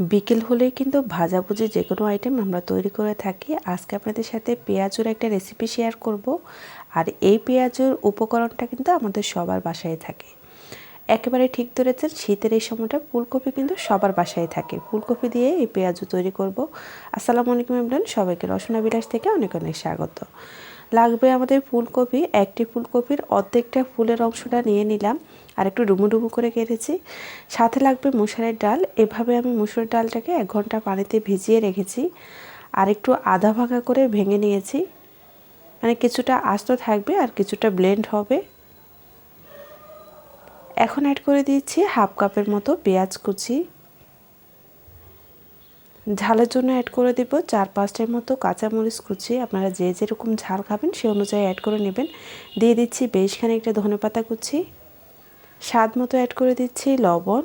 বিকেল হলেই কিন্তু ভাজাভুজি যে কোনো আইটেম আমরা তৈরি করে থাকি। আজকে আপনাদের সাথে পেঁয়াজুর একটা রেসিপি শেয়ার করব। আর এই পেঁয়াজুর উপকরণটা কিন্তু আমাদের সবার বাসায় থাকে। একেবারে ঠিক ধরেছেন, শীতের এই সময়টা ফুলকপি কিন্তু সবার বাসায় থাকে। ফুলকপি দিয়ে এই পেঁয়াজু তৈরি করব। আসসালামু আলাইকুম ইমরান সবাইকে রসনা বিলাস থেকে অনেক অনেক স্বাগত। লাগবে আমাদের ফুলকপি, একটি ফুলকপির অর্ধেকটা ফুলের অংশটা নিয়ে নিলাম আর একটু ডুমু ডুমু করে কেটেছি। সাথে লাগবে মুসুরের ডাল। এভাবে আমি মুসুরের ডালটাকে এক ঘণ্টা পানিতে ভিজিয়ে রেখেছি আর একটু আধা ভাঙা করে ভেঙে নিয়েছি। মানে কিছুটা আস্ত থাকবে আর কিছুটা ব্লেন্ড হবে। এখন অ্যাড করে দিচ্ছি হাফ কাপের মতো পেঁয়াজ কুচি। ঝালের জন্য অ্যাড করে দিব চার পাঁচটার মতো কাঁচামরিচ কুচি। আপনারা যে যেরকম ঝাল খাবেন সে অনুযায়ী অ্যাড করে নেবেন। দিয়ে দিচ্ছি বেশ খানিকটা ধনে পাতা কুচি। স্বাদ মতো অ্যাড করে দিচ্ছি লবণ।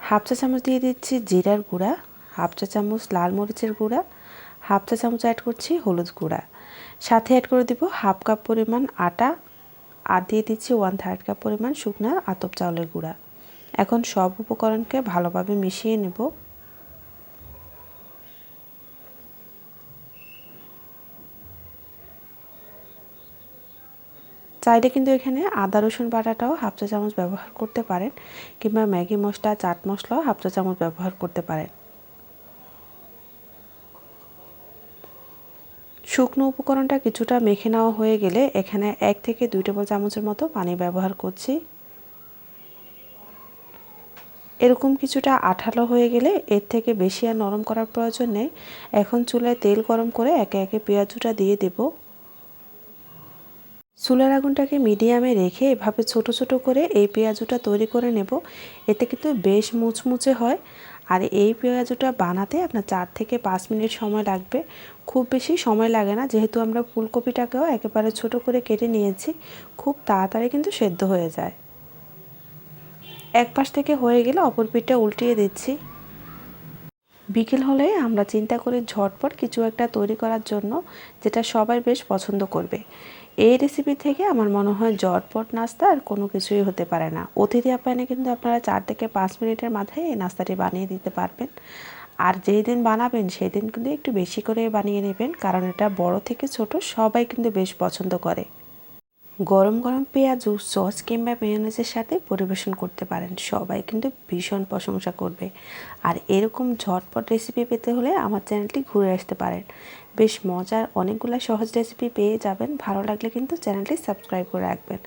হাফ চা চামচ দিয়ে দিচ্ছি জিরার গুঁড়া, হাফ চা চামচ লাল মরিচের গুঁড়া, হাফ চা চামচ অ্যাড করছি হলুদ গুঁড়া। সাথে অ্যাড করে দিব হাফ কাপ পরিমাণ আটা আর দিয়ে দিচ্ছি ওয়ান থার্ড কাপ পরিমাণ শুকনা আতপ চাউলের গুঁড়া। এখন সব উপকরণকে ভালোভাবে মিশিয়ে নেব। চাইলে কিন্তু এখানে আদা, রসুন বাটাটাও হাফ চা চামচ ব্যবহার করতে পারেন কিংবা ম্যাগি মশলা, চাট মশলাও হাফ চা চামচ ব্যবহার করতে পারেন। শুকনো উপকরণটা কিছুটা মেখে নেওয়া হয়ে গেলে এখানে এক থেকে দুই টেবিল চামচের মতো পানি ব্যবহার করছি। এরকম কিছুটা আঠালো হয়ে গেলে এর থেকে বেশি আর নরম করার প্রয়োজন নেই। এখন চুলায় তেল গরম করে একে একে পেঁয়াজুটা দিয়ে দেবো। চুলার আগুনটাকে মিডিয়ামে রেখে এভাবে ছোট ছোট করে এই পেঁয়াজুটা তৈরি করে নেব। এতে কিন্তু বেশ মুচমুচে হয়। আর এই পেঁয়াজুটা বানাতে আপনার চার থেকে পাঁচ মিনিট সময় লাগবে। খুব বেশি সময় লাগে না, যেহেতু আমরা ফুলকপিটাকেও একেবারে ছোট করে কেটে নিয়েছি। খুব তাড়াতাড়ি কিন্তু সেদ্ধ হয়ে যায়। এক পাশ থেকে হয়ে গেলে অপর পিঠটা উল্টিয়ে দিচ্ছি। বিকেল হলে আমরা চিন্তা করি ঝটপট কিছু একটা তৈরি করার জন্য, যেটা সবাই বেশ পছন্দ করবে। এই রেসিপি থেকে আমার মনে হয় জটপট নাস্তা আর কোনো কিছুই হতে পারে না। অতিথি আপ্যায়নে কিন্তু আপনারা চার থেকে পাঁচ মিনিটের মাথায় এই নাস্তাটি বানিয়ে দিতে পারবেন। আর যেই দিন বানাবেন, সেই দিন কিন্তু একটু বেশি করে বানিয়ে নেবেন, কারণ এটা বড় থেকে ছোট সবাই কিন্তু বেশ পছন্দ করে। গরম গরম পেঁয়াজু সস কিংবা মেয়নেজের সাথে পরিবেশন করতে পারেন। সবাই কিন্তু ভীষণ প্রশংসা করবে। আর এরকম ঝটপট রেসিপি পেতে হলে আমার চ্যানেলটি ঘুরে আসতে পারেন। বেশ মজার অনেকগুলো সহজ রেসিপি পেয়ে যাবেন। ভালো লাগলে কিন্তু চ্যানেলটি সাবস্ক্রাইব করে রাখবেন।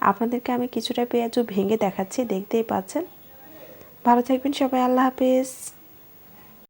আপনাদেরকে আমি কিছুটা পেঁয়াজু ভেঙে দেখাচ্ছি, দেখতেই পাচ্ছেন। ভালো থাকবেন সবাই, আল্লাহ হাফেজ।